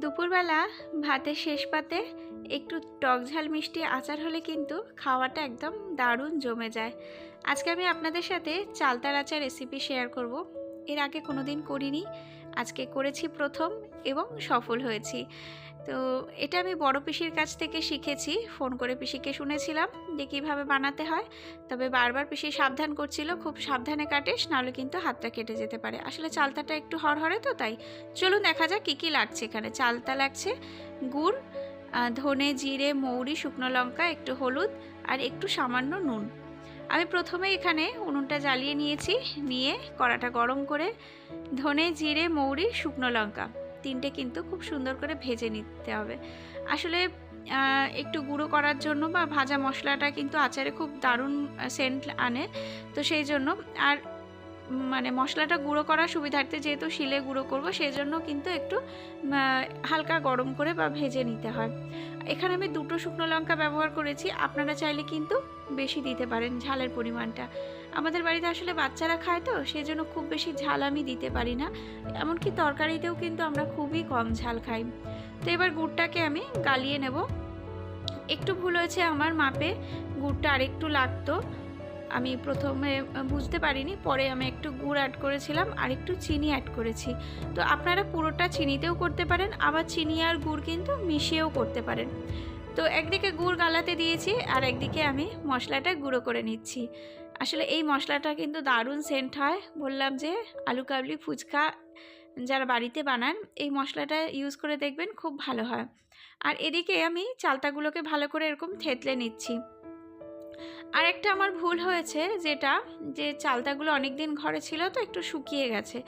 দুপুরবেলা ভাতের শেষ পাতে একটু টক ঝাল মিষ্টি আচার হলে কিন্তু খাওয়াটা একদম দারুণ জমে যায়। আজকে আমি আপনাদের সাথে চালতার আচার রেসিপি শেয়ার করব। এর আগে কোনো দিন করিনি। আজকে করেছি প্রথম এবং সফল হয়েছি। তো এটা আমি বড় পিসির কাছ থেকে শিখেছি। ফোন করে পিসিকে শুনেছিলাম যে কীভাবে বানাতে হয়। তবে বারবার পিসি সাবধান করছিল, খুব সাবধানে কাটিস, নাহলে কিন্তু হাতটা কেটে যেতে পারে। আসলে চালতাটা একটু হরহরে তো, তাই চলুন দেখা যাক কী কী লাগছে এখানে। চালতা লাগছে গুড় ধনে, জিরে, মৌরি, শুকনো লঙ্কা, একটু হলুদ আর একটু সামান্য নুন। আমি প্রথমে এখানে উনুনটা জ্বালিয়ে নিয়েছি, নিয়ে কড়াটা গরম করে ধনে, জিরে, মৌরি, শুকনো লঙ্কা তিনটে কিন্তু খুব সুন্দর করে ভেজে নিতে হবে। আসলে একটু গুঁড়ো করার জন্য বা ভাজা মশলাটা কিন্তু আচারে খুব দারুণ সেন্ট আনে, তো সেই জন্য। আর মানে মশলাটা গুঁড়ো করার সুবিধার্থে যেহেতু শিলে গুঁড়ো করব সেই জন্য কিন্তু একটু হালকা গরম করে বা ভেজে নিতে হয়। এখানে আমি দুটো শুকনো লঙ্কা ব্যবহার করেছি, আপনারা চাইলে কিন্তু বেশি দিতে পারেন ঝালের পরিমাণটা। আমাদের বাড়িতে আসলে বাচ্চারা খায় তো সেই জন্য খুব বেশি ঝাল আমি দিতে পারি না। এমনকি তরকারিতেও কিন্তু আমরা খুবই কম ঝাল খাই। তো এবার গুড়টাকে আমি গালিয়ে নেব। একটু ভুল হয়েছে আমার মাপে, গুড়টা আরেকটু লাগতো। আমি প্রথমে বুঝতে পারিনি, পরে আমি একটু গুড় অ্যাড করেছিলাম আর একটু চিনি অ্যাড করেছি। তো আপনারা পুরোটা চিনিতেও করতে পারেন, আবার চিনি আর গুড় কিন্তু মিশিয়েও করতে পারেন। তো একদিকে গুড় গালাতে দিয়েছি আর একদিকে আমি মশলাটা গুঁড়ো করে নিচ্ছি। আসলে এই মশলাটা কিন্তু দারুণ সেন্ট হয়। বললাম যে আলু কাবলি ফুচকা যারা বাড়িতে বানান, এই মশলাটা ইউজ করে দেখবেন খুব ভালো হয়। আর এদিকে আমি চালতাগুলোকে ভালো করে এরকম থেতলে নিচ্ছি। আর একটা আমার ভুল হয়েছে যেটা, যে চালতাগুলো অনেক দিন ঘরে ছিল তো একটু শুকিয়ে গেছে।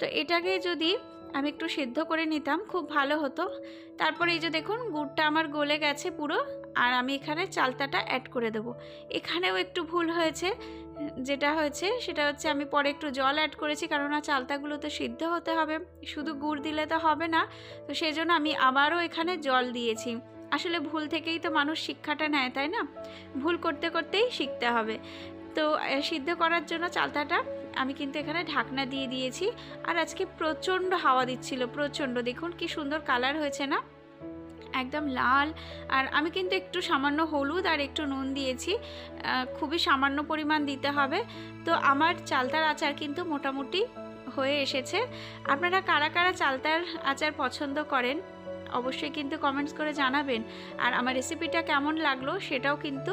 তো এটাকে যদি আমি একটু সিদ্ধ করে নিতাম খুব ভালো হতো। তারপরে এই যে দেখুন গুড়টা আমার গলে গেছে পুরো, আর আমি এখানে চালতাটা অ্যাড করে দেবো। এখানেও একটু ভুল হয়েছে, যেটা হয়েছে সেটা হচ্ছে আমি পরে একটু জল অ্যাড করেছি কারণ কেননা চালতাগুলো তো সিদ্ধ হতে হবে, শুধু গুড় দিলে তো হবে না। তো সেই জন্য আমি আবারও এখানে জল দিয়েছি। আসলে ভুল থেকেই তো মানুষ শিক্ষাটা নেয়, তাই না? ভুল করতে করতেই শিখতে হবে। তো সিদ্ধ করার জন্য চালতাটা আমি কিন্তু এখানে ঢাকনা দিয়ে দিয়েছি। আর আজকে প্রচণ্ড হাওয়া দিচ্ছিল, প্রচণ্ড। দেখুন কি সুন্দর কালার হয়েছে না? একদম লাল। আর আমি কিন্তু একটু সামান্য হলুদ আর একটু নুন দিয়েছি। খুবই সামান্য পরিমাণ দিতে হবে। তো, আমার চালতার আচার কিন্তু মোটামুটি হয়ে এসেছে। আপনারা কারা কারা চালতার আচার পছন্দ করেন? অবশ্যই কিন্তু কমেন্টস করে জানাবেন। আর আমার রেসিপিটা কেমন লাগল সেটাও কিন্তু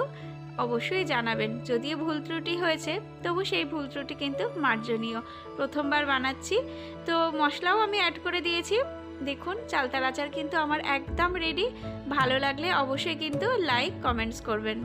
অবশ্যই জানাবেন। যদিও ভুল ত্রুটি হয়েছে, তবু সেই ভুল ত্রুটি কিন্তু মার্জনীয়। প্রথমবার বানাচ্ছি। তো মশলাও আমি অ্যাড করে দিয়েছি। দেখুন, চালতার আচার কিন্তু আমার একদম রেডি ভালো লাগলে অবশ্যই কিন্তু লাইক কমেন্টস করবেন।